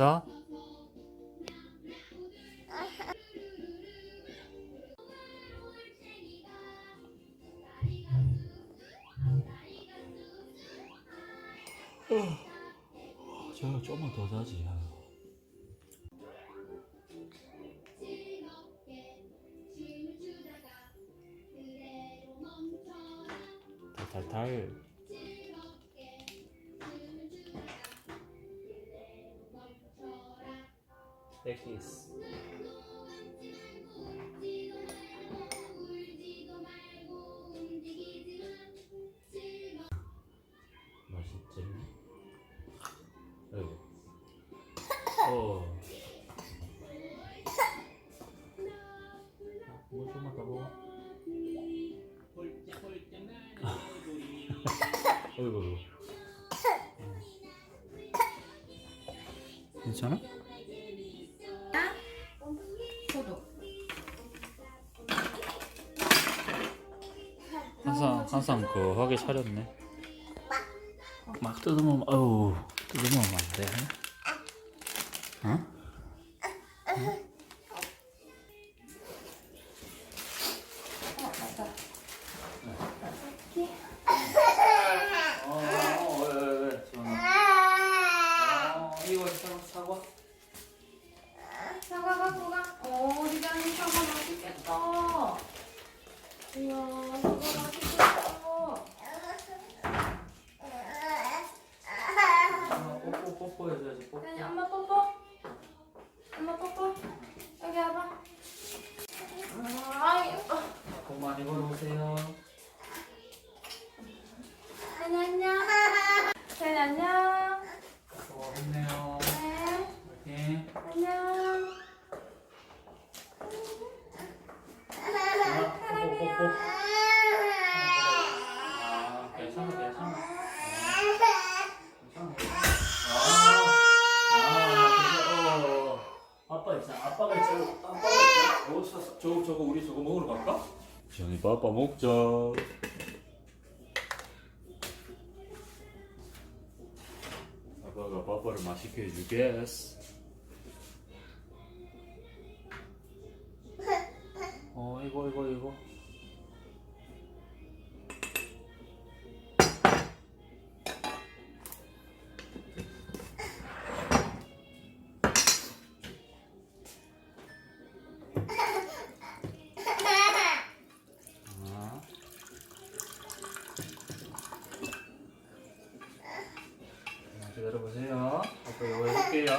있어? 저 조금만 더 자지. 땡키스. 맛있지? 아이고. 어. 뭐 좀만 더 먹어. 어이구. 괜찮아? 항상 항상 거하게 차렸네. 막 뜯으면 어우 뜯으면 안 돼. 어? 어. 어. 어, 이거 사과, 갖고 가. 어, 리장이 사과 맛있겠다. 이야, 사과 맛있겠다. 어, 뽀뽀, 뽀뽀 해줘야지, 뽀뽀. 아니, 엄마 뽀뽀. 엄마 뽀뽀. 여기 와봐. 아이, 어. 복 많이 벌어오세요. 잘 안녕. 잘 안녕. 어, 힘내요. 네, 파이팅. 안녕. 아, 뽀뽀. 아, 괜찮아, 괜찮아. 괜찮아. 아, 아, 어, 아빠 있잖아. 아빠가 있잖아. 아빠가 있잖아. 어, 저, 저, 저거 우리 저거 먹으러 갈까? 지현이 빠빠 먹자. 아빠가 빠빠를 맛있게 해주겠어. 어,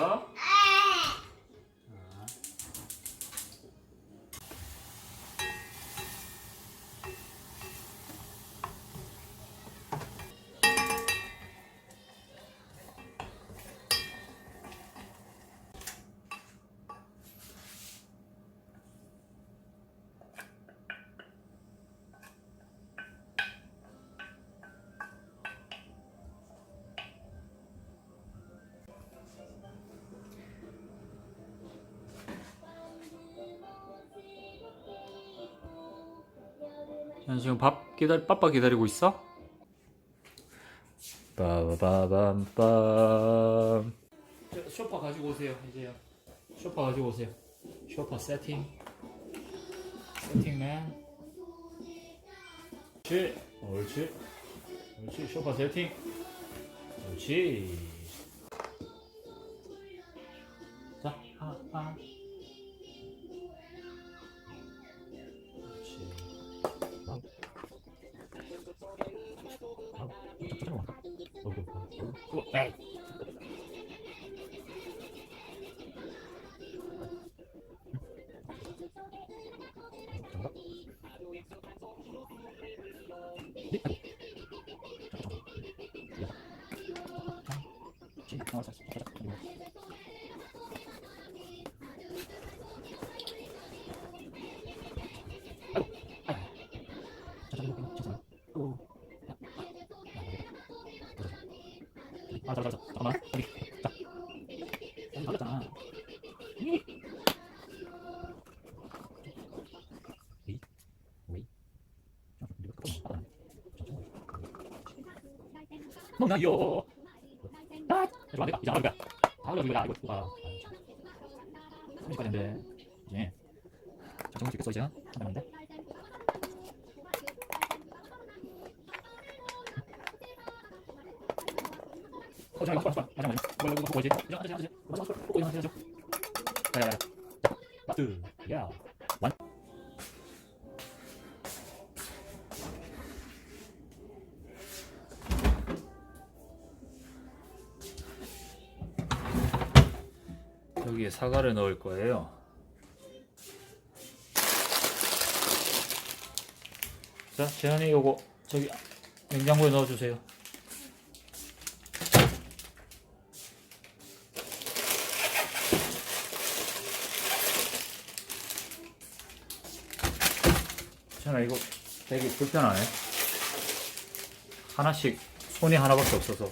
해볼게요. 자. 자, 지금 밥 기다 빠빠 기다리고 있어? 빠바밤빰. 쇼파 가지고 오세요 이제요. 쇼파 가지고 오세요. 쇼파 세팅. 세팅맨. 옳지 옳지. 옳지 쇼파 세팅. 옳지. 자 하나 하나 아, 먹나요? 아, 내가 이제 안. 아, 아 여기 야 이거 누가 30까지 인데 이제 자 정말 죽겠어 이제 한 달인데 어 잠깐 잠깐 잠깐 잠깐 이거 뭐지 이제 하자 하자 하자 하자 이거 하자 하자 야야야 마트 야완 여기에 사과를 넣을 거예요. 자, 재현이 요거 저기 냉장고에 넣어주세요. 재현아 이거 되게 불편하네. 하나씩 손이 하나밖에 없어서.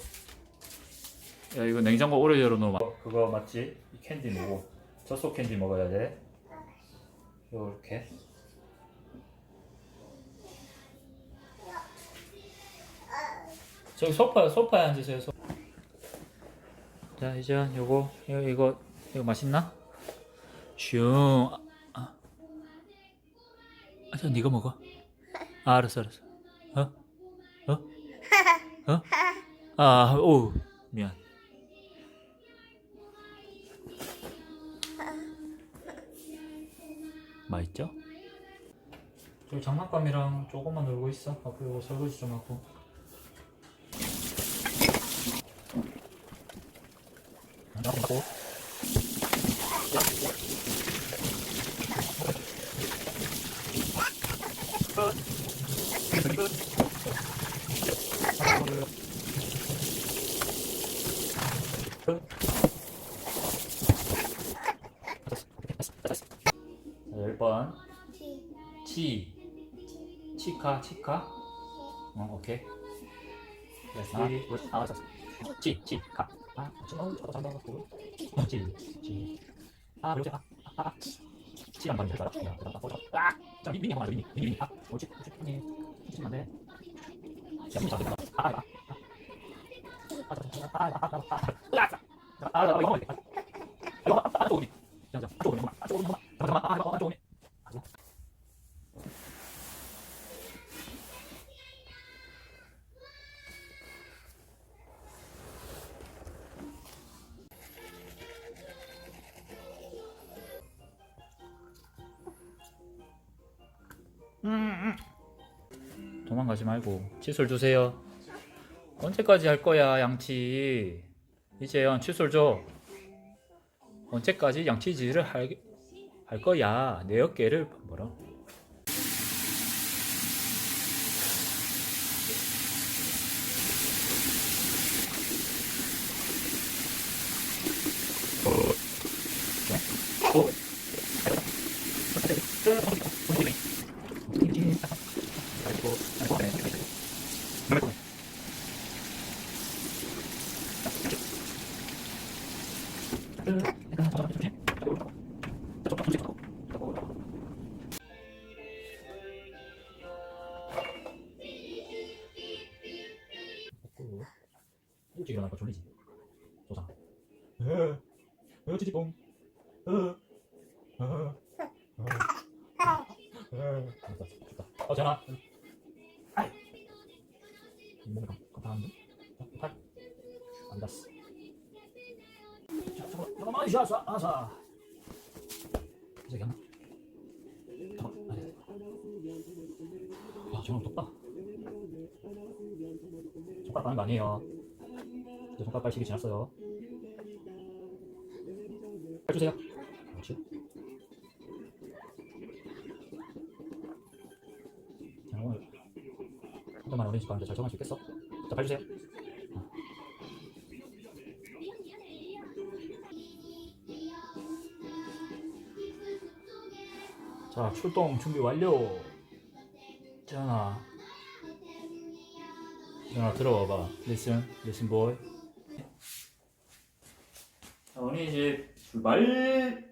야 이거 냉장고 오래 열어놓으면 그거 맞지? 이 캔디 뭐고 젖소 캔디 먹어야 돼 요렇게 저기 소파 소파에 앉으세요 소. 자 이제 요거 이거 이거 이거 맛있나? 슝 아, 아, 자 네가 먹어 아, 알았어 알았어 어? 어? 어? 아, 오 미안 맛있죠? 저기 장난감이랑 조금만 놀고 있어. 앞으로 이거 설거지 좀 하고. 장난감 갖고. 10번. 치. 치카, 치카. 어, 오케이. 됐어. 아, 아, 알았어. 치, 치, 가. 아, 치, 어, 저도 잘한다. 어, 치, 치. 아, 그리고 제가, 아, 아, 치란 말이 될까요? 야, 나, 나, 나, 아, 자, 미, 미니 한번 하자, 미니, 미니, 미니. 아, 옳지, 옳지, 미니. 치면 안 돼. 야, 미니 잘한다. 아, 아, 아. 아, 자, 아, 아, 아, 아, 아, 아, 아, 아, 아, 이거 먹어야 돼. 이거, 아, 아, 조금이. 자, 자, 조금이, 아, 조금이, 잠깐만, 아, 이거, 아, 아, 아, 아, 아, 도망가지 말고 칫솔 주세요. 언제까지 할 거야, 양치? 이제연 칫솔 줘. 언제까지 양치질을 할, 할 거야? 내 어깨를 뭐라? 일찍 일어나니까 졸리지. 조상. 어, 어, 찌찌뽕. 어, 어, 어, 전화. 아이. 몸이? 자, 팔. 자, 잠깐만, 잠깐만, 이 샤, 아사. 저기 하나. 잠깐만. 야, 전화 덥다. 손가락 가는 거 아니에요. 이제 손가락 빨 시기 지났어요. 빨 주세요. 그렇지. 자, 오늘 한 번만 어린이집 가는데 잘 적응할 수 있겠어? 자, 빨 주세요. 어. 자, 출동 준비 완료. 자, 전화 들어와봐. Listen, listen boy. 20말